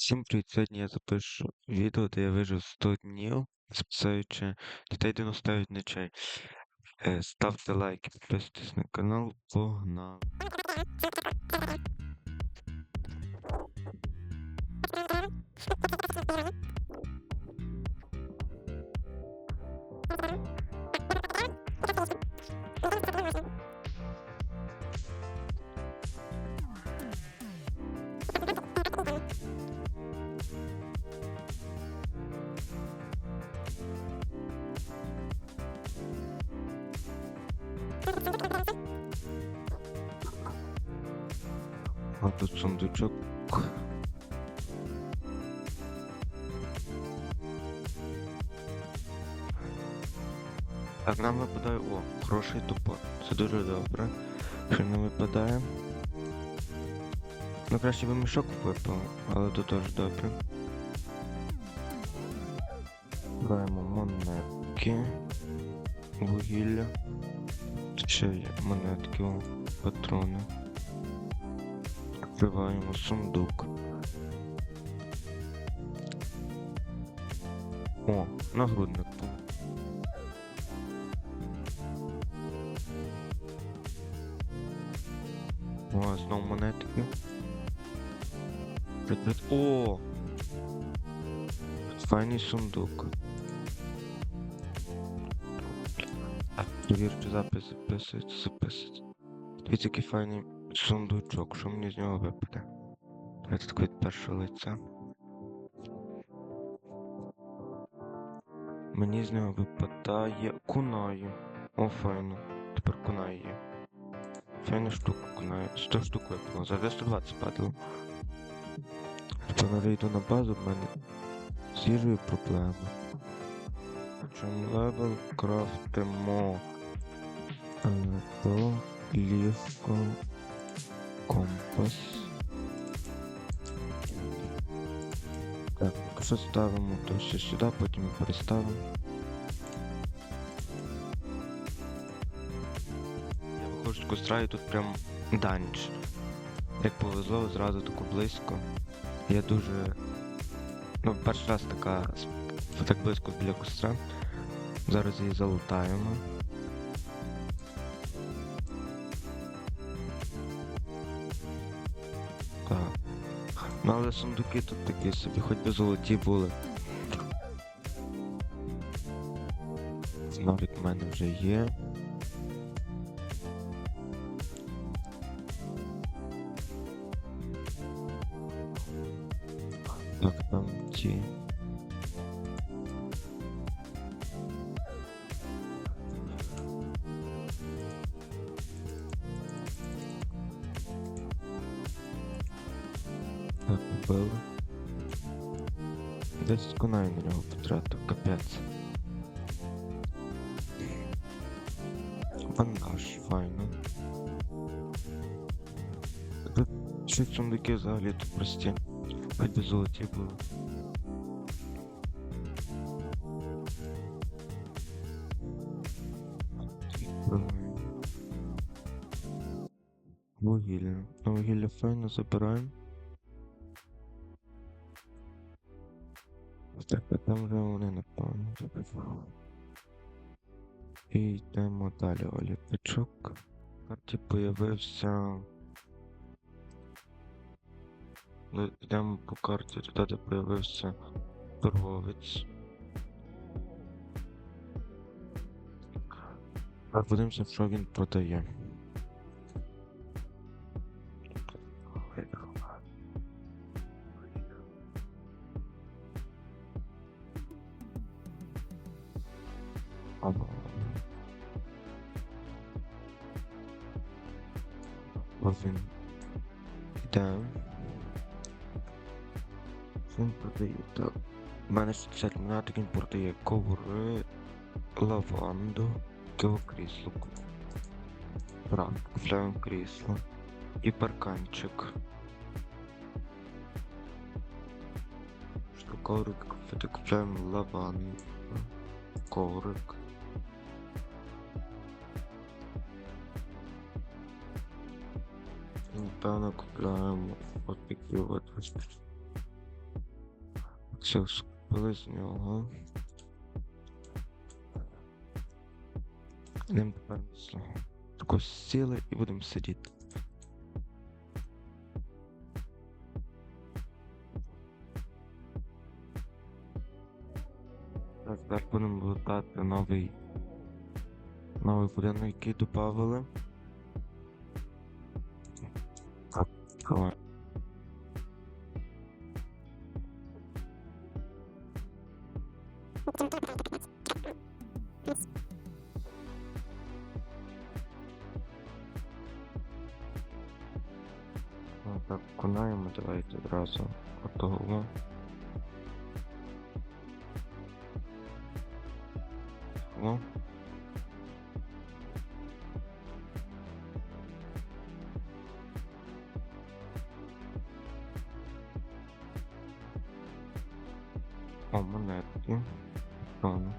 Всім привіт! Сьогодні я запишу відео, де я вижив 100 днів, спасаючи дітей 99 ночей. чай. Ставте лайки, підписуйтесь на канал, погнали! А тут сундучок. Так, нам випадає. О, хороший топор. Це дуже добре. Що не випадає. Ну краще би мішок випав, але то теж добре. Беремо монетки. Вугілля. Ще є монетки, о, патрони. Відкриваємо сундук. О, нагрудник. О, знову монетки. О! Файний сундук. Так, перевір, чи запис записується, записується. Дивіться, який файний сундучок, що мені з нього випаде. Давайте так від першого лиця. Мені з нього випадає кунаю. О, файно. Тепер кунай є. Файна штука кунає. 100 штук випало. Завжди 120 падало. Тепер йду на базу, в мене з їжею проблеми. Чому левел крафтимо е, то лівко компас. Так, якщо ставимо, то ще сюди, потім переставимо. Я виходжу з костра і тут прям данж. Як повезло, зразу тако близько. Я дуже. Ну, перший раз така так близько біля костра. Зараз її залутаємо. Ну але сундуки тут такі собі, хоч би золоті були. Нолік в мене вже є. 10 кунай на нього потратив, капець. Бандаж, файно. Ще сундуки взагалі тут прості. Хоч би золоті були. Вугілля. Ну, вугілля файно забираємо. Там вже вони напевно. І йдемо далі, олітачок. В карті появився. Ну, Йдемо по карті туди, де появився торговець. Так, подивимося, що він продає. Він. Йдемо. Він продає так. У мене 60 монеток, він продає коври, лаванду, килокрісло. Так, купляємо крісло. І парканчик. Коврик купляємо лаванду. Коврик. Напевно, купляємо от такі от Все, скупили з нього. Йдемо тепер на село. Тако сіли і будемо сидіти. Так, зараз будемо лутати новий новий будинок, який додавали. О, монетки. Правильно.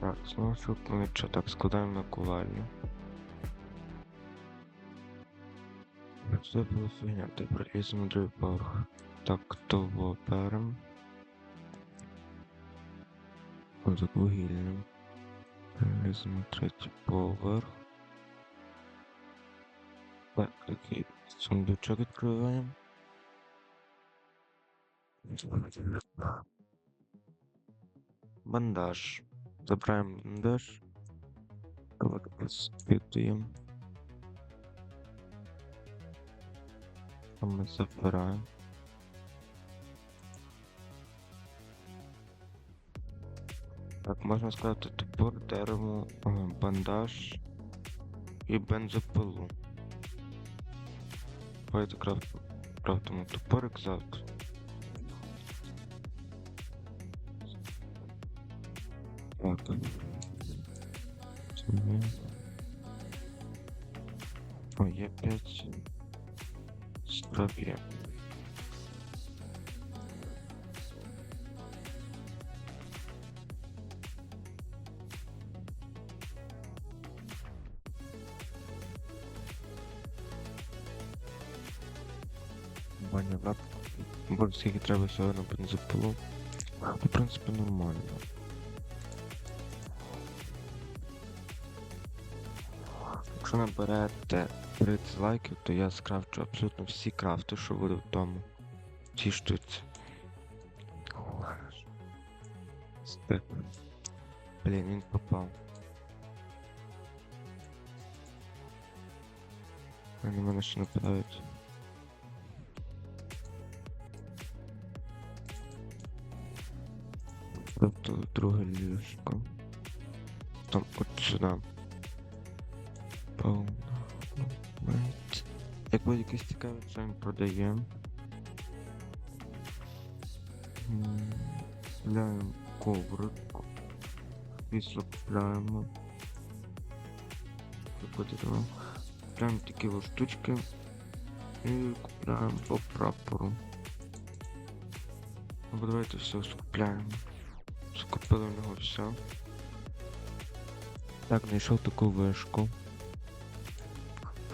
Так, знову що так, складаємо на ковальню. Це була фігня, тепер ліземо другий поверх. Так, того берем. От вугільним. Ліземо третій поверх. Так, такий сундучок відкриваємо. Бандаж. Забираємо бандаж. А ми забираємо. Так, можна сказати топор, дерево, бандаж і бензопилу. Давайте крафт, крафтимо топорик завтра. Так. Це є. О, є Бо скільки треба всього на бензопилу. Ну, в принципі, нормально. Якщо наберете 30 лайків, то я скрафчу абсолютно всі крафти, що буде в тому. Цій штуці. Блін, він попав. Вони мене ще нападають. Тобто друге ліжко. Там от сюди. Мить. Як буде якийсь цікавий, це ми продаємо. Коврик. Крісло купляємо. Купляємо такі ось штучки. І купляємо по прапору. Давайте все скупляємо. Скупили в нього все. Так, знайшов таку вишку.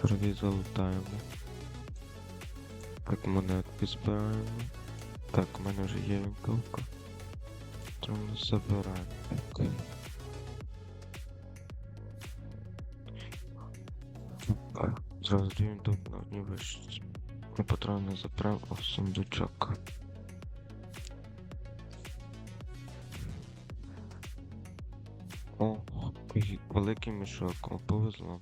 Перві залутаємо. Так, монетки збираємо. Так, у мене вже є вінкалка. Треба забираємо. Так. Так, Зразу тут на одній вишці. Патрони а в сундучок. Великий мішок, повезло.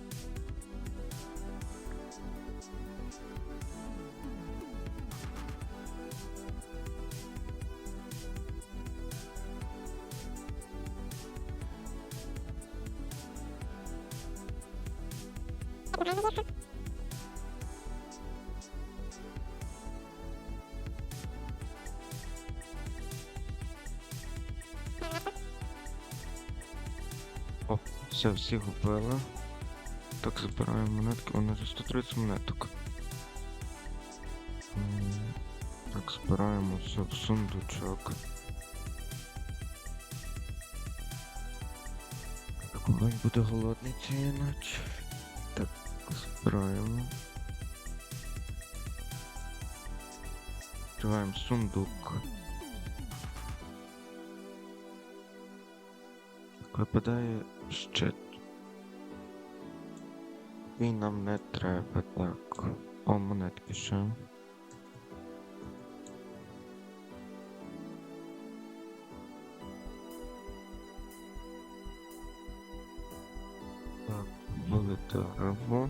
О, все, всі купили. Так, забираємо монетки, у нас же 130 монеток. Так, збираємо все в сундучок. Так, буде голодний цієї ночі. Так, збираємо. Відкриваємо сундук. Випадає щит. І нам не треба, так. О, монетки ще. Так, були дерево.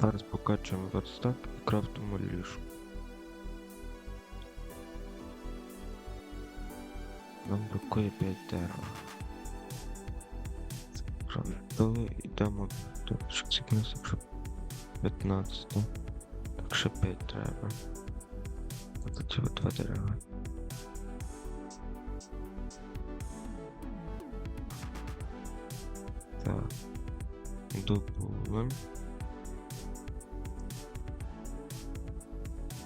Зараз покачуємо верстак і крафтимо ліжко. Нам бракує 5 дерева. Крафтили, йдемо до скільки якщо 15. Так ще 5 треба. Ось ці от два дерева. Так. Добули.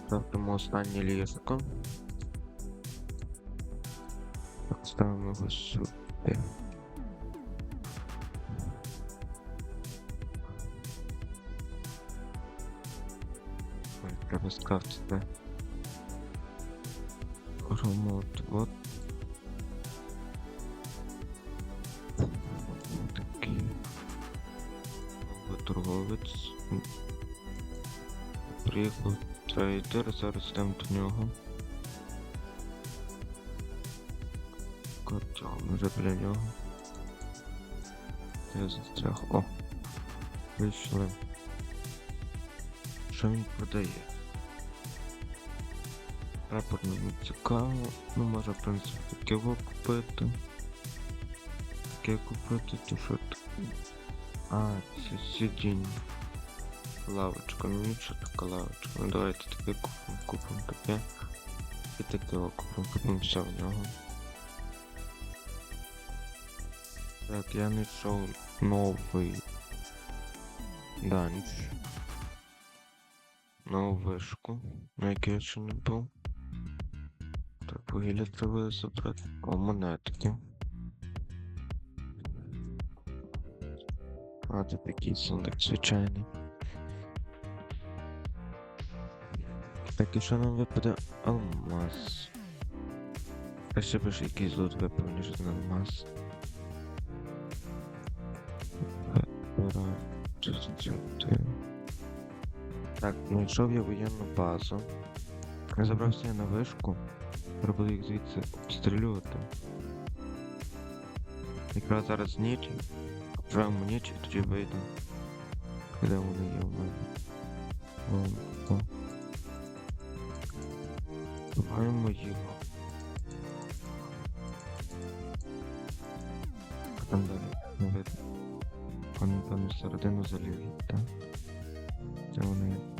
Ставимо останнє ліжко. Так, ставимо його сюди. Треба скрафтити. Ремонт, от. Такий. Торговець. Приїхав трейдер, зараз йдемо до нього. Картон вже біля нього. Я застряг. О! Вийшли. Що він продає? Прапор мені цікаво. Ну може в принципі таке купити. Таке купити, то що тут? А, це сидіння. Лавочка, ну нічого така лавочка. Ну давайте таке купимо, купимо таке. І таке купимо, купимо все в нього. Так, я знайшов новий данж. Нову вишку, на якій я ще не був. Вугілля треба забрати. О, монетки. А, це такий сундук звичайний. Так, і що нам випаде? Алмаз. А ще б ж якийсь лут випав, ніж один алмаз. Так, знайшов я воєнну базу. Я забрався я на вишку. Треба буде їх звідси обстрілювати. Якраз зараз ніч. Живемо ніч і тоді вийдемо. Де вони є в мене? Вон, о. Маємо їх. А Там далі не видно. Вони там всередину залізли, так? Де вони? є?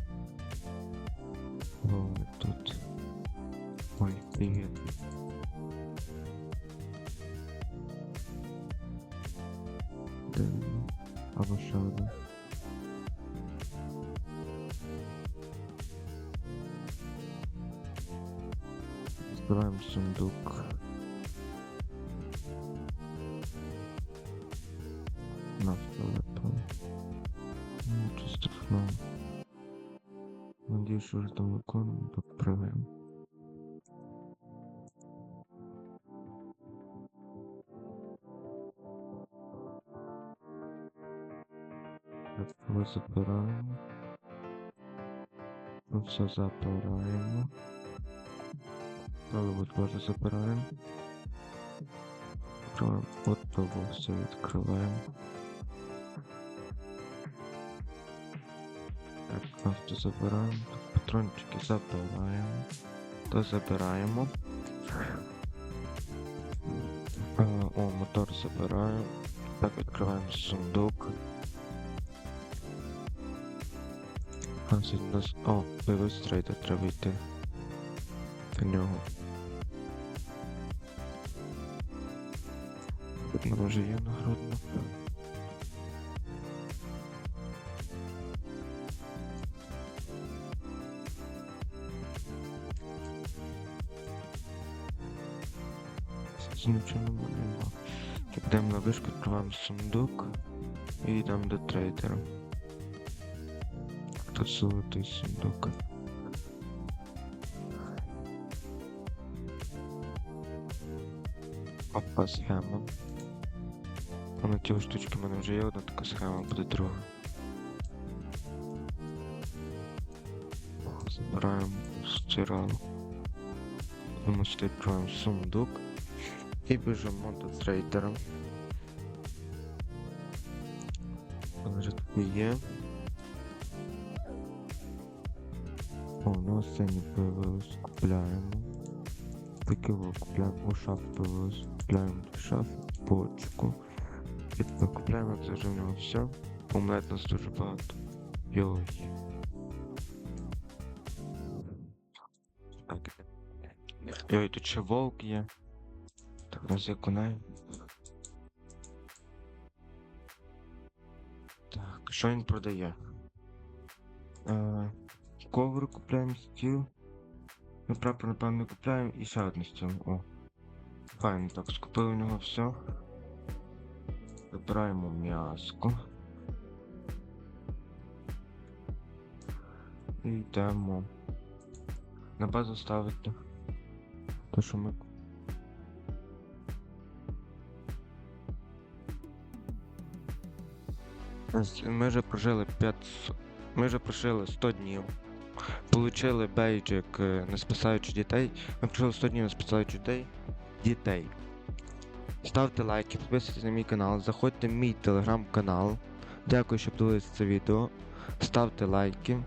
Збираємо сундук. Нафта випала. Нічого страшного. Надіюсь, що вже там виконуємо, ми забираємо. Все забираємо. От може забираємо. Відкриваємо. От того все відкриваємо. Так, авто забираємо. Патрончики забираємо. То забираємо. О, мотор забираю. Так, відкриваємо сундук. А, нас. О, появився трейдер, треба йти. До нього. Може нагрудно. Це нічого нема. Йдемо на вишку, відкриваємо сундук і йдемо до трейдера. Тут золотий сундук. Опа, схема. А на ті штучки в мене вже є одна така схема, буде друга. Збираємо стиралу. Ми сюди відкриваємо сундук. І біжимо до трейдера. Вже тут є. О, у нас сині появилось. Купляємо. Викиво купляємо. Шаф появилось. Купляємо. І тепер купляємо, в нього все. Помлет нас дуже багато. Йой. Так. Йой, тут ще вовк є. Так, нас коней. Так, що він продає? Е, коври купляємо, стіл. Ну, прапор, напевно, купляємо і ще один стіл. О. Файно, так, скупили у нього все. Вибираємо м'яско. І йдемо. На базу ставити. То, що ми Ми вже прожили 500... Ми вже прожили 100 днів. Получили бейджик, е, не спасаючи дітей. Ми прожили 100 днів, не спасаючи дітей. Дітей. Ставте лайки, підписуйтесь на мій канал, заходьте в мій телеграм-канал. Дякую, що подивилися це відео. Ставте лайки.